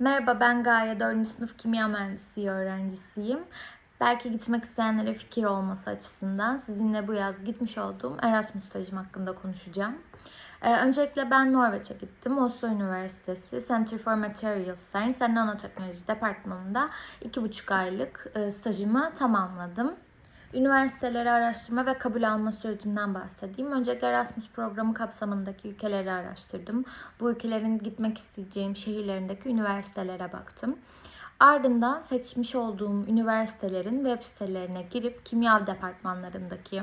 Merhaba ben Gaye 4. sınıf kimya mühendisliği öğrencisiyim. Belki gitmek isteyenlere fikir olması açısından sizinle bu yaz gitmiş olduğum Erasmus stajım hakkında konuşacağım. Ee, öncelikle ben Norveç'e gittim. Oslo Üniversitesi Center for Material Science and Nanoteknoloji Departmanı'nda 2,5 aylık e, stajımı tamamladım. Üniversiteleri araştırma ve kabul alma sürecinden bahsedeyim. Öncelikle Erasmus programı kapsamındaki ülkeleri araştırdım. Bu ülkelerin gitmek isteyeceğim şehirlerindeki üniversitelere baktım. Ardından seçmiş olduğum üniversitelerin web sitelerine girip kimya departmanlarındaki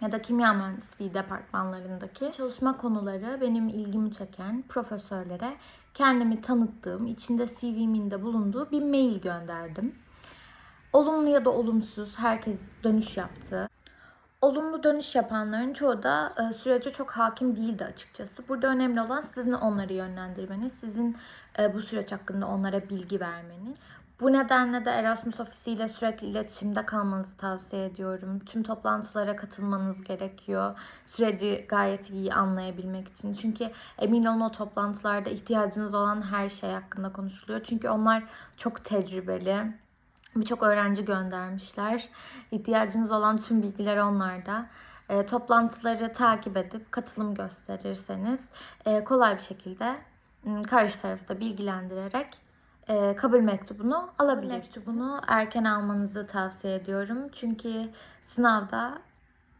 ya da kimya mühendisliği departmanlarındaki çalışma konuları benim ilgimi çeken profesörlere kendimi tanıttığım, içinde CV'min de bulunduğu bir mail gönderdim. Olumlu ya da olumsuz herkes dönüş yaptı. Olumlu dönüş yapanların çoğu da e, sürece çok hakim değildi açıkçası. Burada önemli olan sizin onları yönlendirmeniz, sizin e, bu süreç hakkında onlara bilgi vermeniz. Bu nedenle de Erasmus Ofisi ile sürekli iletişimde kalmanızı tavsiye ediyorum. Tüm toplantılara katılmanız gerekiyor. Süreci gayet iyi anlayabilmek için. Çünkü emin olun o toplantılarda ihtiyacınız olan her şey hakkında konuşuluyor. Çünkü onlar çok tecrübeli. Birçok öğrenci göndermişler. İhtiyacınız olan tüm bilgiler onlarda. E, toplantıları takip edip katılım gösterirseniz e, kolay bir şekilde m, karşı tarafı da bilgilendirerek e, kabul mektubunu alabilirsiniz. Mektubunu erken almanızı tavsiye ediyorum. Çünkü sınavda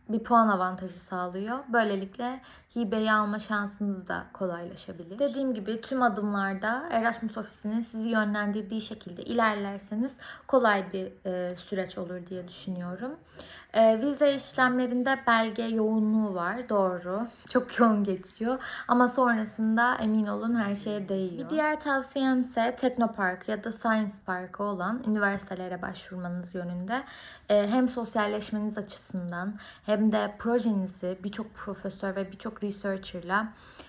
bir puan avantajı sağlıyor. Böylelikle hibeyi alma şansınız da kolaylaşabilir. Dediğim gibi tüm adımlarda Erasmus Ofisi'nin sizi yönlendirdiği şekilde ilerlerseniz kolay bir e, süreç olur diye düşünüyorum. E, vize işlemlerinde belge yoğunluğu var. Doğru. Çok yoğun geçiyor. Ama sonrasında emin olun her şeye değiyor. Bir diğer tavsiyem ise Teknopark ya da Science Park'a olan üniversitelere başvurmanız yönünde. E, hem sosyalleşmeniz açısından hem de projenizi birçok profesör ve birçok researcher'la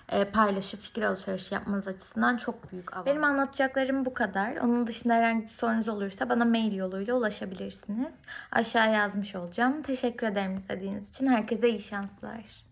e, paylaşıp fikir alışverişi yapmanız açısından çok büyük avantaj. Benim anlatacaklarım bu kadar. Onun dışında herhangi bir sorunuz olursa bana mail yoluyla ulaşabilirsiniz. Aşağı yazmış olacağım. Teşekkür ederim izlediğiniz için. Herkese iyi şanslar.